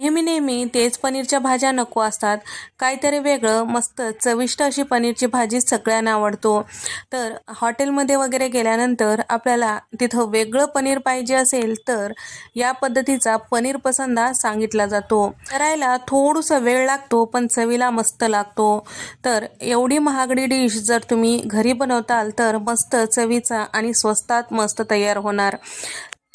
नेहमी नेहमी तेच पनीरच्या भाज्या नको असतात. काहीतरी वेगळं मस्त चविष्ट अशी पनीरची भाजी सगळ्यांना आवडतो. तर हॉटेलमध्ये वगैरे गेल्यानंतर आपल्याला तिथं वेगळं पनीर पाहिजे असेल तर या पद्धतीचा पनीर पसंदा सांगितला जातो. करायला थोडंसं वेळ लागतो पण चवीला मस्त लागतो. तर एवढी महागडी डिश जर तुम्ही घरी बनवताल तर मस्त चवीचा आणि स्वस्तात मस्त तयार होणार.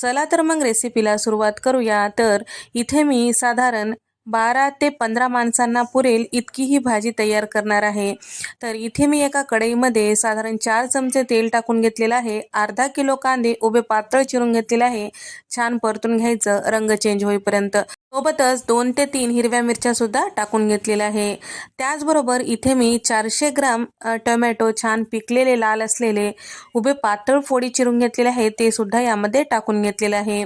चला तर मग रेसिपीला सुरुवात करूया. तर इथे मी साधारण बारा ते पंधरा माणसांना पुरेल इतकी ही भाजी तयार करणार आहे. तर इथे मी एका कढईमध्ये साधारण चार चमचे तेल टाकून घेतलेलं आहे. अर्धा किलो कांदे उभे पातळ चिरून घेतलेले आहे. छान परतून घ्यायचं. रंग चेंज होईपर्यंत. सोबतच दोन ते तीन हिरव्या मिरच्या सुद्धा टाकून घेतलेल्या आहे. त्याचबरोबर इथे मी चारशे ग्राम टोमॅटो छान पिकलेले लाल असलेले उभे पातळ फोडी चिरून घेतलेले आहे ते सुद्धा यामध्ये टाकून घेतलेलं आहे.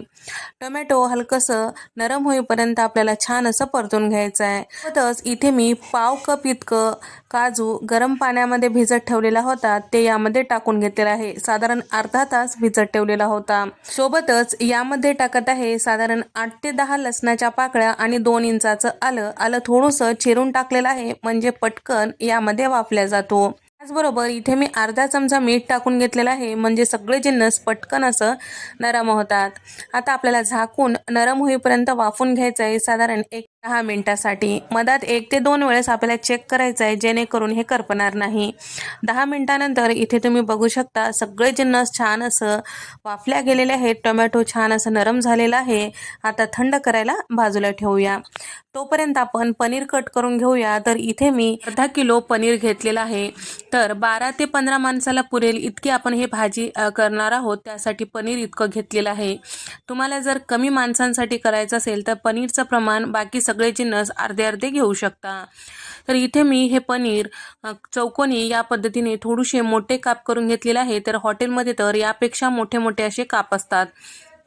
टोमॅटो हलकंसं नरम होईपर्यंत आपल्याला छान असं परतून घ्यायचं आहे. सोबतच इथे मी पाव कप इतकं काजू गरम पाण्यामध्ये भिजत ठेवलेला होता ते यामध्ये टाकून घेतलेलं आहे. साधारण अर्धा तास भिजत ठेवलेला होता. सोबतच यामध्ये टाकत आहे साधारण आठ ते दहा लसणाच्या पाकळ्या आणि दोन इंचाचं आलं आलं थोडंसं चिरून टाकलेलं आहे म्हणजे पटकन यामध्ये वाफल्या जातो. त्याचबरोबर इथे मी अर्धा चमचा मीठ टाकून घेतलेला आहे म्हणजे सगळे जिन्नस पटकन असं नरम होतात. आता आपल्याला झाकून नरम होईपर्यंत वाफून घ्यायचं आहे साधारण एक दहा मिनटासाठी. मधात एक ते दोन वेळेस आपल्याला चेक करायचं आहे जेणेकरून हे करपणार नाही. दहा मिनटानंतर इथे तुम्ही बघू शकता सगळे जिन्नस छान असं वाफल्या गेलेले आहेत टोमॅटो छान असं नरम झालेलं आहे. आता थंड करायला बाजूला ठेवूया. तोपर्यंत आपण पनीर कट करून घेऊया. तर इथे मी अर्धा किलो पनीर घेतलेलं आहे. तर बारा ते पंधरा माणसाला पुरेल इतकी आपण हे भाजी करणार आहोत. त्यासाठी पनीर इतकं घेतलेलं आहे. तुम्हाला जर कमी माणसांसाठी करायचं असेल तर पनीरचं प्रमाण बाकी सगळे जिन्नस अर्धे अर्धे घेऊ शकता. तर इथे मी हे पनीर चौकोनी या पद्धतीने थोडेसे मोठे काप करून घेतलेले आहे. तर हॉटेलमध्ये तर यापेक्षा मोठे मोठे असे काप असतात.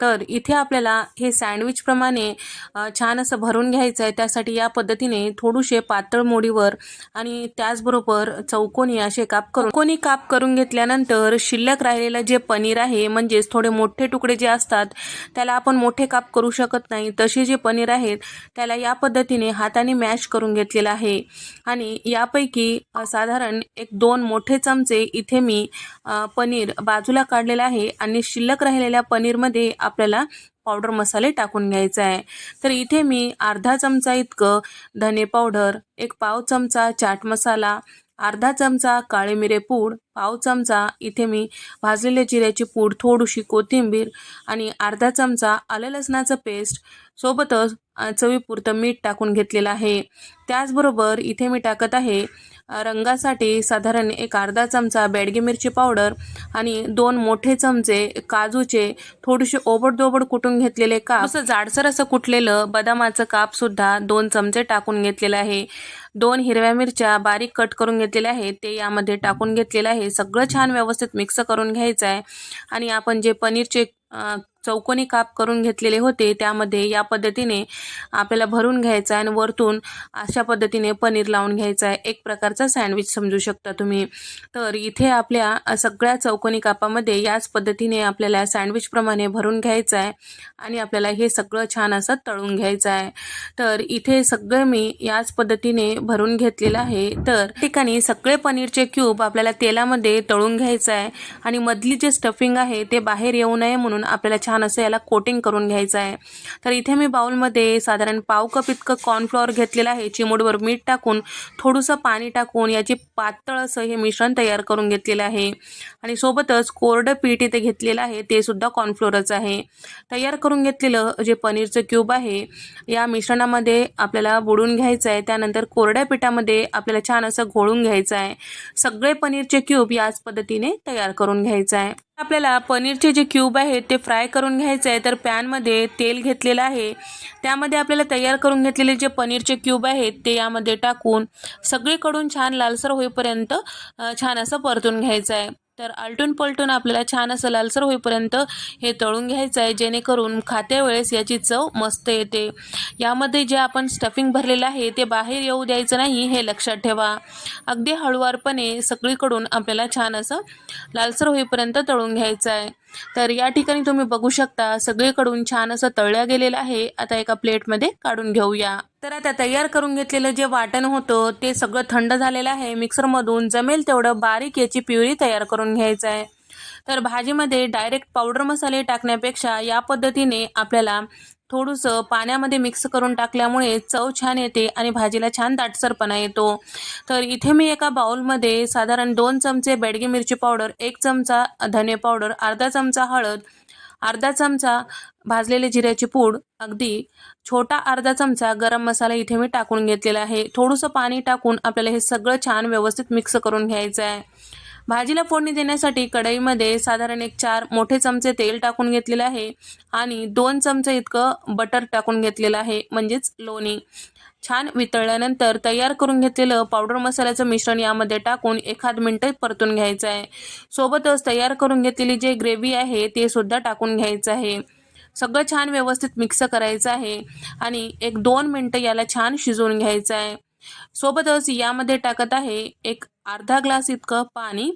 तर इथे आपल्याला हे सँडविचप्रमाणे छान असं भरून घ्यायचं आहे. त्यासाठी या पद्धतीने थोडीशे पातळ मोडीवर आणि त्याचबरोबर चौकोनी असे काप करून चौकोनी काप करून घेतल्यानंतर शिल्लक राहिलेलं जे पनीर आहे म्हणजेच थोडे मोठे तुकडे जे असतात त्याला आपण मोठे काप करू शकत नाही. तसे जे पनीर आहेत त्याला या पद्धतीने हाताने मॅश करून घेतलेलं आहे. आणि यापैकी साधारण एक दोन मोठे चमचे इथे मी पनीर बाजूला काढलेलं आहे आणि शिल्लक राहिलेल्या पनीरमध्ये आपल्याला पावडर मसाले टाकून घ्यायचा आहे. तर इथे मी अर्धा चमचा इतकं धने पावडर एक पाव चमचा चाट मसाला अर्धा चमचा काळे मिरे पूड पाव चमचा इथे मी भाजलेल्या जिऱ्याची पूड थोडीशी कोथिंबीर आणि अर्धा चमचा आलं लसणाचं पेस्ट सोबतच चवीपुरतं मीठ टाकून घेतलेलं आहे. त्याचबरोबर इथे मी टाकत आहे रंगासाठी साधारण एक अर्धा चमचा बेडगी मिरची पावडर आणि दोन मोठे चमचे काजूचे थोडेसे ओबडदोबड कुटून घेतलेले काप. असं जाडसर असं कुटलेलं बदामाचं काप सुद्धा दोन चमचे टाकून घेतलेलं आहे. दोन हिरव्या मिरच्या बारीक कट करून घेतलेल्या आहेत. ते यामध्ये टाकून घेतलेलं आहे. सगळं छान व्यवस्थित मिक्स करून घ्यायचं आहे आणि आपण जे पनीरचे चौकोनी काप करून घेतलेले होते. त्यामध्ये या पद्धतीने आपल्याला भरून घ्यायचं आहे आणि वरतून अशा पद्धतीने पनीर लावून घ्यायचं आहे. एक प्रकारचा सँडविच समजू शकता तुम्ही. तर इथे आपल्या सगळ्या चौकोनी कापामध्ये याच पद्धतीने आपल्याला सँडविचप्रमाणे भरून घ्यायचं आहे आणि आपल्याला हे सगळं छान असं तळून घ्यायचं आहे. तर इथे सगळं मी याच पद्धतीने भरून घेतलेलं आहे. तर ठिकाणी सगळे पनीरचे क्यूब आपल्याला तेलामध्ये तळून घ्यायचं आहे आणि मधली जे स्टफिंग आहे ते बाहेर येऊ नये म्हणून आपल्याला छान असं याला कोटिंग करून घ्यायचं आहे. तर इथे मी बाउलमध्ये साधारण पाव कप इतकं कॉर्नफ्लॉवर घेतलेलं आहे. चिमूडवर मीठ टाकून थोडंसं पाणी टाकून याची पातळ असं हे मिश्रण तयार करून घेतलेलं आहे. आणि सोबतच कोरडं पीठ इथे घेतलेलं आहे. ते सुद्धा कॉर्नफ्लोअरच आहे. तयार करून घेतलेलं जे पनीरचं क्यूब आहे या मिश्रणामध्ये आपल्याला बुडून घ्यायचं आहे. त्यानंतर कोरड्या पिठामध्ये आपल्याला छान असं घोळून घ्यायचं आहे. सगळे पनीरचे क्यूब याच पद्धतीने तयार करून घ्यायचं आहे. आपल्याला पनीरचे जे क्यूब आहेत ते फ्राय करून घ्यायचे आहे तर पॅनमध्ये तेल घेतलेलं आहे. त्यामध्ये आपल्याला तयार करून घेतलेले जे पनीरचे क्यूब आहेत ते यामध्ये टाकून सगळीकडून छान लालसर होईपर्यंत छान असं परतून घ्यायचं आहे. तर आलटून पलटून आपल्याला छान असं लालसर होईपर्यंत हे तळून घ्यायचं आहे. जेणेकरून खात्या वेळेस याची चव मस्त येते. यामध्ये जे आपण स्टफिंग भरलेलं आहे ते बाहेर येऊ द्यायचं नाही हे लक्षात ठेवा. अगदी हळुवारपणे सगळीकडून आपल्याला छान असं लालसर होईपर्यंत तळून घ्यायचं आहे. तर या ठिकाणी तुम्ही बघू शकता सगळीकडून छान असं तळल्या गेलेलं आहे. आता एका प्लेटमध्ये काढून घेऊया. तर आता तयार करून घेतलेलं जे वाटण होतं ते सगळं थंड झालेलं आहे. मिक्सरमधून जमेल तेवढं बारीक याची प्युरी तयार करून घ्यायचं आहे. तर भाजीमध्ये डायरेक्ट पावडर मसाले टाकण्यापेक्षा या पद्धतीने आपल्याला थोडंसं पाण्यामध्ये मिक्स करून टाकल्यामुळे चव छान येते आणि भाजीला छान दाटसरपणा येतो. तर इथे मी एका बाउलमध्ये साधारण दोन चमचे बेडगी मिरची पावडर एक चमचा धने पावडर अर्धा चमचा हळद अर्धा चमचा भाजलेले जिऱ्याची पूड अगदी छोटा अर्धा चमचा गरम मसाला इथे मी टाकून घेतलेला आहे. थोडंसं पाणी टाकून आपल्याला हे सगळं छान व्यवस्थित मिक्स करून घ्यायचं आहे. भाजीला फोडणी देण्यासाठी कढईमध्ये साधारण एक चार मोठे चमचे तेल टाकून घेतलेलं आहे आणि दोन चमचे इतकं बटर टाकून घेतलेलं आहे म्हणजेच लोणी. छान वितळल्यानंतर तयार करून घेतलेलं पावडर मसाल्याचं मिश्रण यामध्ये टाकून एखाद मिनटं परतून घ्यायचं आहे. सोबतच तयार करून घेतलेली जे ग्रेव्ही आहे ते सुद्धा टाकून घ्यायचं आहे. सगळं छान व्यवस्थित मिक्स करायचं आहे आणि एक दोन मिनटं याला छान शिजवून घ्यायचं आहे. सोबतच यामध्ये टाकत आहे एक अर्धा ग्लास इतकं पाणी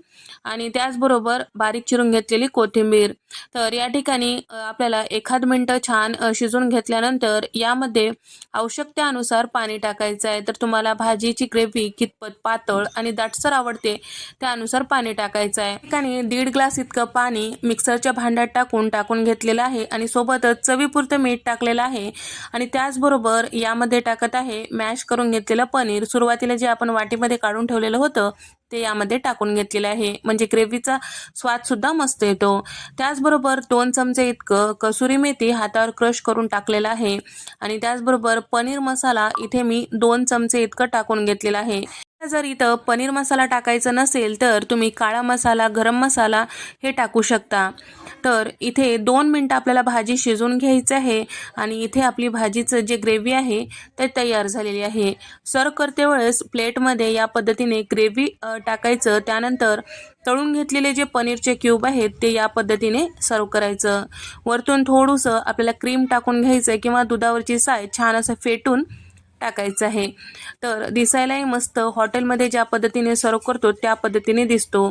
आणि त्याचबरोबर बारीक चिरून घेतलेली कोथिंबीर. तर या ठिकाणी आपल्याला एखाद मिनटं छान शिजून शिजवून घेतल्यानंतर यामध्ये आवश्यकतेनुसार पाणी टाकायचं आहे. तर तुम्हाला भाजीची ग्रेव्ही कितपत पातळ आणि दाटसर आवडते त्यानुसार पाणी टाकायचं आहे. ठिकाणी दीड ग्लास इतकं पाणी मिक्सरच्या भांड्यात टाकून टाकून घेतलेलं आहे आणि सोबतच चवीपुरतं मीठ टाकलेलं आहे आणि त्याचबरोबर यामध्ये टाकत आहे मॅश करून घेतलेलं पनीर. सुरुवातीला जे आपण वाटीमध्ये काढून ठेवलेलं होतं ते यामध्ये टाकून घेतलेले आहे. म्हणजे ग्रेव्हीचा स्वादसुद्धा मस्त येतो. त्याचबरोबर दोन चमचे इतकं कसुरी मेथी हातावर क्रश करून टाकलेलं आहे. आणि त्याचबरोबर पनीर मसाला इथे मी दोन चमचे इतकं टाकून घेतलेला आहे. जर इथं पनीर मसाला टाकायचा नसेल तर तुम्ही काळा मसाला गरम मसाला हे टाकू शकता. तर इथे दोन मिनटं आपल्याला भाजी शिजवून घ्यायची आहे आणि इथे आपली भाजीचं जे ग्रेव्ही आहे ते तयार झालेली आहे. सर्व करते वेळेस प्लेटमध्ये या पद्धतीने ग्रेव्ही टाकायचं. त्यानंतर तळून घेतलेले जे पनीरचे क्यूब आहेत ते या पद्धतीने सर्व करायचं. वरतून थोडंसं आपल्याला क्रीम टाकून घ्यायचं किंवा दुधावरची साय छान असं फेटून टाकायचं आहे. तर दिसायलाही मस्त हॉटेलमध्ये ज्या पद्धतीने सर्व करतो त्या पद्धतीने दिसतो.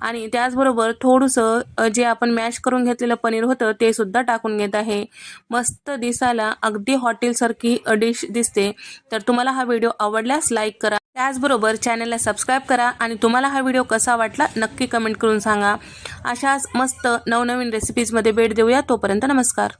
आणि त्याचबरोबर थोडंसं जे आपण मॅश करून घेतलेलं पनीर होतं ते सुद्धा टाकून घेत आहे. मस्त दिसायला अगदी हॉटेलसारखी डिश दिसते. तर तुम्हाला हा व्हिडिओ आवडल्यास लाईक करा. त्याचबरोबर चॅनलला सबस्क्राईब करा आणि तुम्हाला हा व्हिडिओ कसा वाटला नक्की कमेंट करून सांगा. अशाच मस्त नवनवीन रेसिपीजमध्ये भेट देऊया. तोपर्यंत नमस्कार.